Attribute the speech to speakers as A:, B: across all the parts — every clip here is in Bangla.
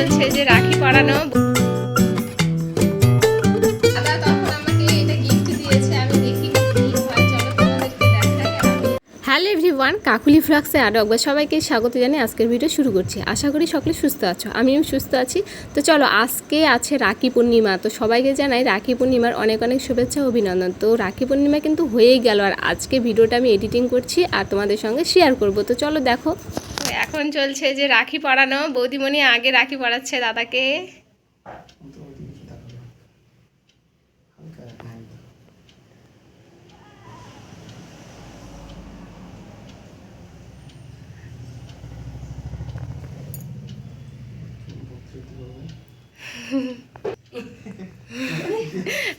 A: চলছে যে রাখি পরানো। হয়। হ্যালো এভরিওয়ান কাকুলি ফ্লাক্সে আরও একবার সবাইকে স্বাগত জানিয়ে আজকের ভিডিও শুরু করছি। আশা করি সকলে সুস্থ আছো আমিও সুস্থ আছি। তো চলো আজকে আছে রাখি পূর্ণিমা। তো সবাইকে জানাই রাখি পূর্ণিমার অনেক অনেক শুভেচ্ছা অভিনন্দন। তো রাখি পূর্ণিমা কিন্তু হয়েই গেল আর আজকে ভিডিওটা আমি এডিটিং করছি আর তোমাদের সঙ্গে শেয়ার করব। তো চলো দেখো। এখন চলছে যে রাখি পরানো। বৌদিমণি আগে রাখি পরাচ্ছে দাদাকে।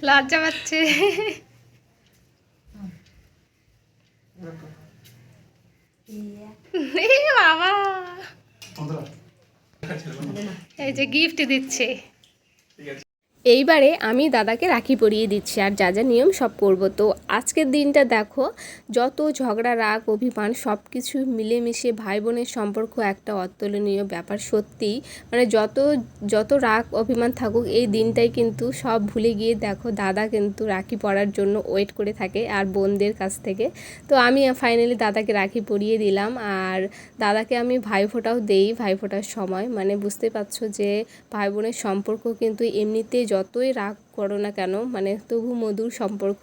A: লজ্জা পাচ্ছে। এই যে গিফট দিচ্ছে। এইবারে আমি দাদাকে রাখি পরিয়ে দিচ্ছি আর যা যা নিয়ম সব করব। তো আজকের দিনটা দেখো, যত ঝগড়া, রাগ, অভিমান সব কিছু মিলেমিশে ভাই বোনের সম্পর্ক একটা অতুলনীয় ব্যাপার সত্যিই। মানে যত যত রাগ, অভিমান থাকুক, এই দিনটাই কিন্তু সব ভুলে গিয়ে দেখো দাদা কিন্তু রাখি পরার জন্য ওয়েট করে থাকে আর বোনদের কাছ থেকে। তো আমি ফাইনালি দাদাকে রাখি পরিয়ে দিলাম আর দাদাকে আমি ভাইফোঁটাও দেই, ভাইফোঁটার সময়। মানে বুঝতে পারছ যে ভাই বোনের সম্পর্ক কিন্তু এমনিতে যতই রাগ করো না কেন মানে তবু মধুর সম্পর্ক।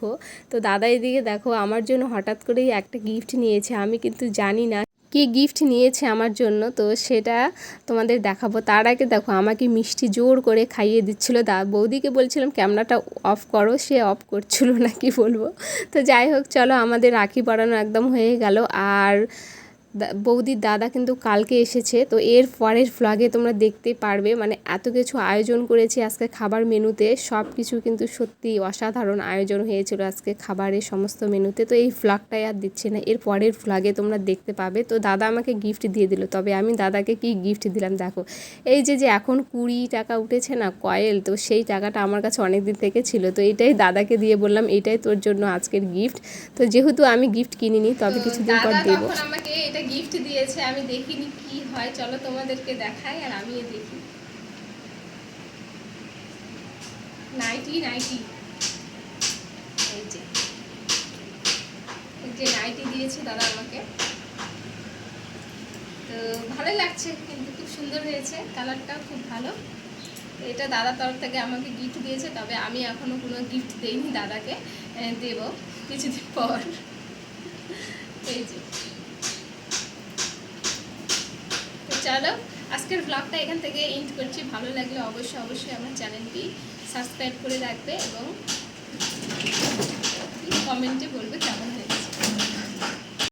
A: তো দাদা এদিকে দেখো, আমার জন্য হঠাৎ করেই একটা গিফট নিয়েছে, আমি কিন্তু জানি না কি গিফট নিয়েছে আমার জন্য, তো সেটা তোমাদের দেখাবো। তার আগে দেখো, আমাকে মিষ্টি জোর করে খাইয়ে দিচ্ছিল দা, বৌদিকে বলছিলাম, ক্যামেরাটা অফ করো, সে অফ করছিল না, কি বলব? তো যাই হোক, চলো আমাদের রাখি পরানো একদম হয়ে গেল। আর বৌদির দাদা কিন্তু কালকে এসেছে তো এর পরের ফ্লগে তোমরা দেখতে পারবে। মানে এত কিছু আয়োজন করেছি আজকে খাবার মেনুতে সব কিছু কিন্তু সত্যি অসাধারণ আয়োজন হয়েছিল আজকে খাবারের সমস্ত মেনুতে। তো এই ফ্লগটাই আর দিচ্ছে না এর পরের ফ্লগে তোমরা দেখতে পাবে। তো দাদা আমাকে গিফট দিয়ে দিল তবে আমি দাদাকে কি গিফট দিলাম দেখো। এই যে যে এখন কুড়ি টাকা উঠেছে না কয়েল তো সেই টাকাটা আমার কাছে অনেক দিন থেকে ছিল তো এটাই দাদাকে দিয়ে বললাম এটাই তোর জন্য আজকের গিফট তো যেহেতু আমি গিফট কিনিনি তবে কিছুদিন পর দেবো। আমাকে এটা গিফট দিয়েছে, আমি দেখিনি কি হয়, চলো তোমাদেরকে দেখাই আর আমিও দেখি। নাইটি নাইটি এই যে। নাইটি দিয়েছে দাদা আমাকে। তো ভালো লাগছে, কিন্তু খুব সুন্দর হয়েছে, কালারটাও খুব ভালো। এটা দাদার তরফ থেকে আমাকে গিফট দিয়েছে, তবে আমি এখনও কোনো গিফট দেইনি দাদাকে দেব কিছুদিন পর। এই যে তো চলো আজকের ব্লগটা এখান থেকে এন্ড করছি। ভালো লাগলে অবশ্যই অবশ্যই আমার চ্যানেলটি সাবস্ক্রাইব করে রাখবে এবং কমেন্টে বলবে কেমন হয়েছে।